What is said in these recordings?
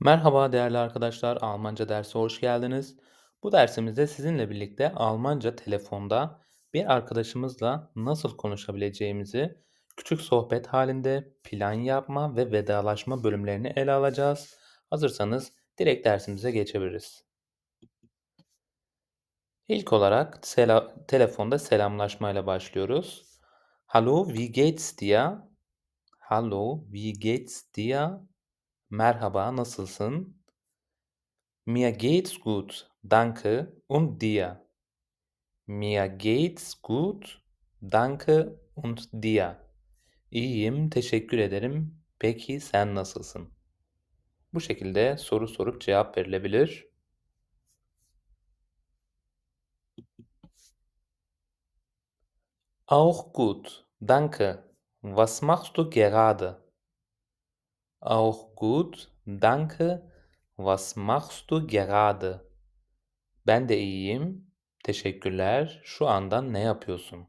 Merhaba değerli arkadaşlar, Almanca dersi hoş geldiniz. Bu dersimizde sizinle birlikte Almanca telefonda bir arkadaşımızla nasıl konuşabileceğimizi küçük sohbet halinde plan yapma ve vedalaşma bölümlerini ele alacağız. Hazırsanız direkt dersimize geçebiliriz. İlk olarak sela- telefonda selamlaşmayla başlıyoruz. Hallo, wie geht's dir? Hallo, wie geht's dir? Merhaba, nasılsın? Mir geht's gut, danke und dir? Mir geht's gut, danke und dir? İyiyim, teşekkür ederim. Peki sen nasılsın? Bu şekilde soru sorup cevap verilebilir. Auch gut, danke. Was machst du gerade? Auch gut, danke. Was machst du gerade? Ben de iyiyim. Teşekkürler. Şu anda ne yapıyorsun?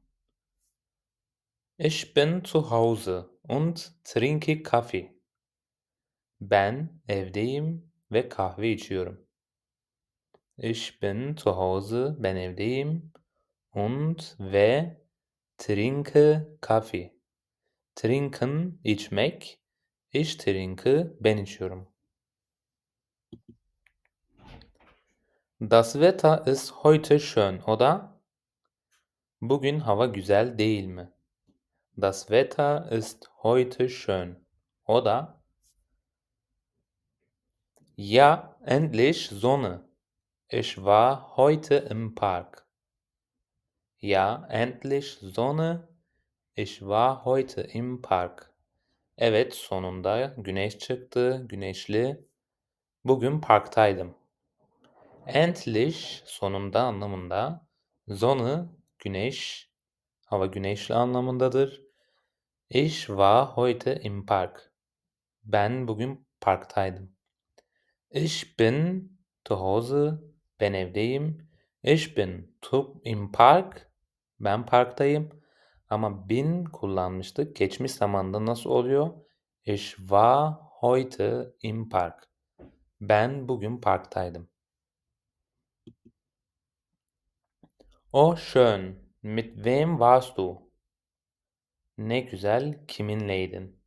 Ich bin zu Hause und trinke Kaffee. Ben evdeyim ve kahve içiyorum. Ich bin zu Hause, ben evdeyim und ve trinke Kaffee. Trinken içmek, ich trinke ben içiyorum. Das Wetter ist heute schön, oder? Bugün hava güzel değil mi? Das Wetter ist heute schön, oder? Ja, endlich Sonne. Ich war heute im Park. Ja, endlich Sonne. Ich war heute im Park. Evet, sonunda güneş çıktı, güneşli. Bugün parktaydım. Endlich sonunda anlamında. Sonne güneş, hava güneşli anlamındadır. Ich war heute im Park. Ben bugün parktaydım. Ich bin zu Hause, ben evdeyim. Ich bin tu im Park, ben parktayım. Ama bin kullanmıştık. Geçmiş zamanda nasıl oluyor? Ich war heute im Park. Ben bugün parktaydım. Oh schön. Mit wem warst du? Ne güzel, kiminleydin?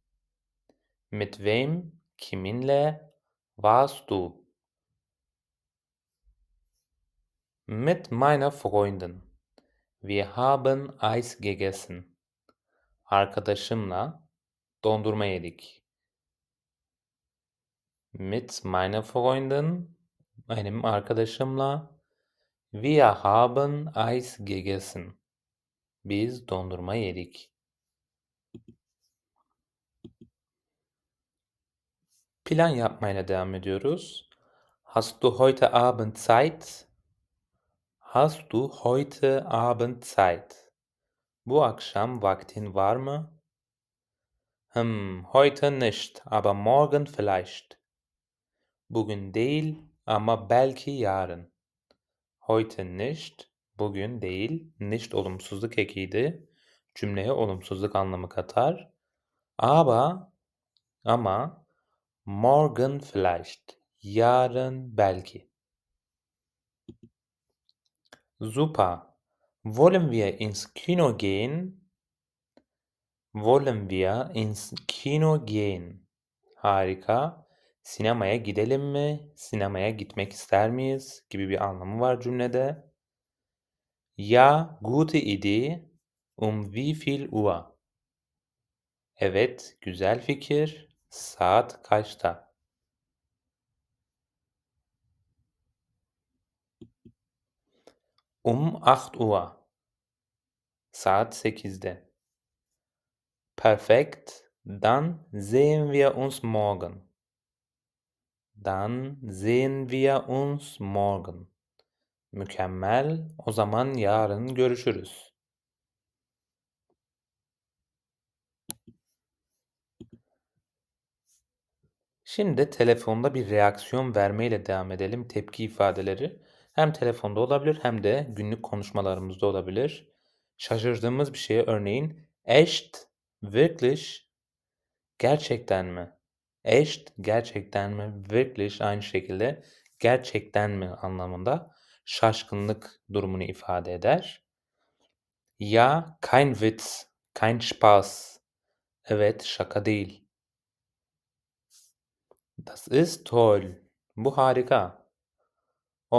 Mit wem, kiminle warst du? Mit meiner Freundin. Wir haben Eis gegessen. Arkadaşımla dondurma yedik. Mit meiner Freundin, benim arkadaşımla. Wir haben Eis gegessen. Biz dondurma yedik. Plan yapmayla devam ediyoruz. Hast du heute Abend Zeit? Hast du heute Abend Zeit? Bu akşam vaktin var mı? Hm, heute nicht, aber morgen vielleicht. Bugün değil ama belki yarın. Heute nicht, bugün değil, nicht olumsuzluk ekiydi. Cümleye olumsuzluk anlamı katar. Aber, ama, morgen vielleicht, yarın belki. Super. Wollen wir ins Kino gehen? Wollen wir ins Kino gehen? Harika. Sinemaya gidelim mi? Sinemaya gitmek ister miyiz? Gibi bir anlamı var cümlede. Ja, gute Idee. Um wie viel Uhr? Evet, güzel fikir. Saat kaçta? Um 8 Uhr. Saat 8'de. Perfekt. Dann sehen wir uns morgen. Dann sehen wir uns morgen. Mükemmel. O zaman yarın görüşürüz. Şimdi telefonda bir reaksiyon vermeyle devam edelim. Tepki ifadeleri hem telefonda olabilir hem de günlük konuşmalarımızda olabilir. Şaşırdığımız bir şeye örneğin echt, wirklich, gerçekten mi? Echt gerçekten mi? Wirklich aynı şekilde gerçekten mi anlamında şaşkınlık durumunu ifade eder. Ja, kein Witz, kein Spaß. Evet, şaka değil. Das ist toll. Bu harika.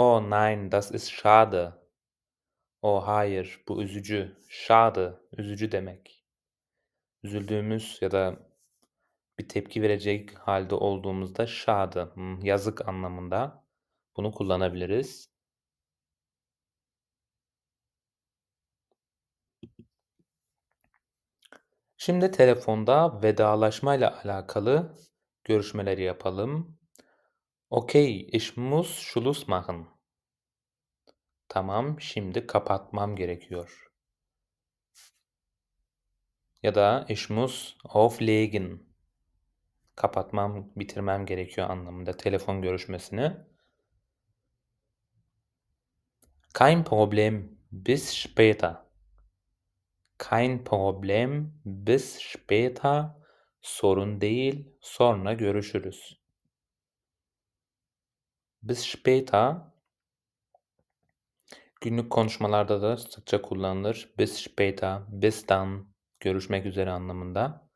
Oh nein, das ist schade. Oh hayır, bu üzücü. Schade, üzücü demek. Üzüldüğümüz ya da bir tepki verecek halde olduğumuzda schade, hmm, yazık anlamında bunu kullanabiliriz. Şimdi telefonda vedalaşmayla alakalı görüşmeleri yapalım. Okay, ich muss Schluss machen. Tamam, şimdi kapatmam gerekiyor. Ya da ich muss auflegen. Kapatmam, bitirmem gerekiyor anlamında telefon görüşmesini. Kein Problem, bis später. Kein Problem, bis später. Sorun değil, sonra görüşürüz. Bis später günlük konuşmalarda da sıkça kullanılır. Bis später, bis dann, görüşmek üzere anlamında.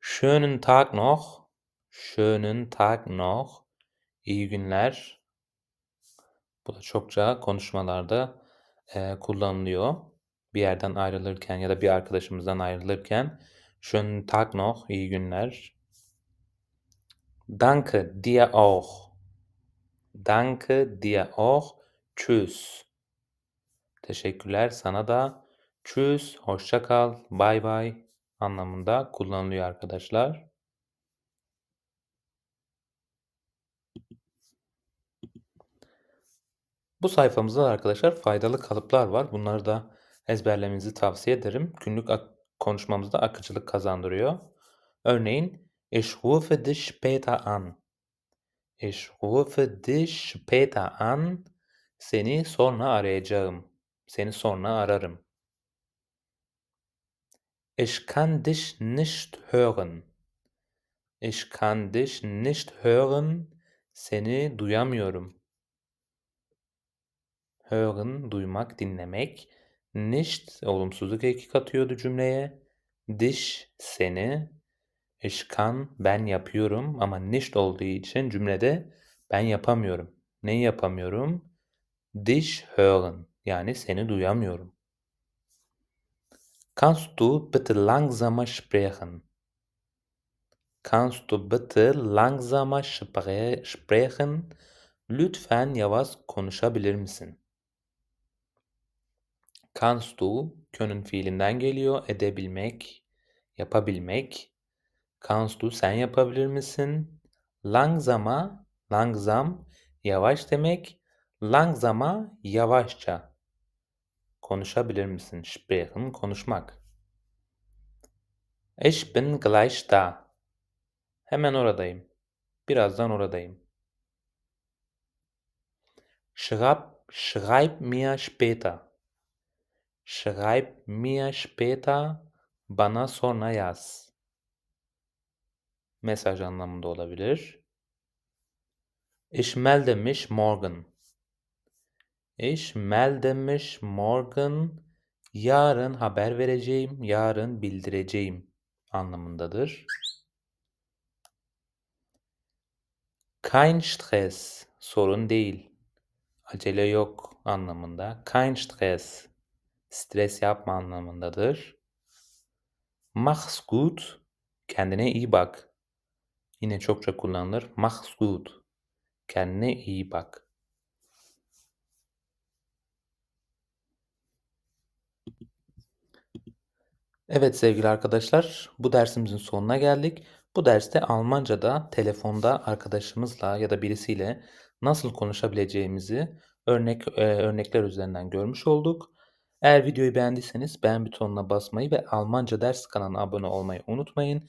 Schönen Tag noch, schönen Tag noch, iyi günler. Bu da çokça konuşmalarda e, kullanılıyor. Bir yerden ayrılırken ya da bir arkadaşımızdan ayrılırken schönen Tag noch, iyi günler. Danke dir auch. Danke dir auch. Tschüss. Teşekkürler sana da. Tschüss, hoşça kal, bay bay anlamında kullanılıyor arkadaşlar. Bu sayfamızda arkadaşlar faydalı kalıplar var. Bunları da ezberlemenizi tavsiye ederim. Günlük konuşmamızda akıcılık kazandırıyor. Örneğin Ich rufe dich später an. Ich rufe dich später an. Seni sonra arayacağım. Seni sonra ararım. Ich kann dich nicht hören. Ich kann dich nicht hören. Seni duyamıyorum. Hören, duymak, dinlemek. Nicht, olumsuzluk eki katıyordu cümleye. Dich, seni. Ich kann, ben yapıyorum ama nicht olduğu için cümlede ben yapamıyorum. Neyi yapamıyorum? Dich hören, yani seni duyamıyorum. Kannst du bitte langsamer sprechen? Kannst du bitte langsamer spre sprechen? Lütfen yavaş konuşabilir misin? Kannst du, könün fiilinden geliyor, edebilmek, yapabilmek. Kannst du, sen yapabilir misin? Langsamer, langsam, yavaş demek. Langsamer, yavaşça. Konuşabilir misin? Sprechen, konuşmak. Ich bin gleich da. Hemen oradayım. Birazdan oradayım. Schreib, schreib mir später. Schreib mir später. Bana sonra yaz. Mesaj anlamında olabilir. Ich melde mich morgen. Ich melde mich morgen. Yarın haber vereceğim, yarın bildireceğim anlamındadır. Kein Stress, sorun değil. Acele yok anlamında. Kein Stress, stres yapma anlamındadır. Mach's gut, kendine iyi bak. Yine çokça kullanılır. Mach's gut, kendine iyi bak. Evet sevgili arkadaşlar, bu dersimizin sonuna geldik. Bu derste Almanca'da telefonda arkadaşımızla ya da birisiyle nasıl konuşabileceğimizi örnek e, örnekler üzerinden görmüş olduk. Eğer videoyu beğendiyseniz beğen butonuna basmayı ve Almanca ders kanalına abone olmayı unutmayın.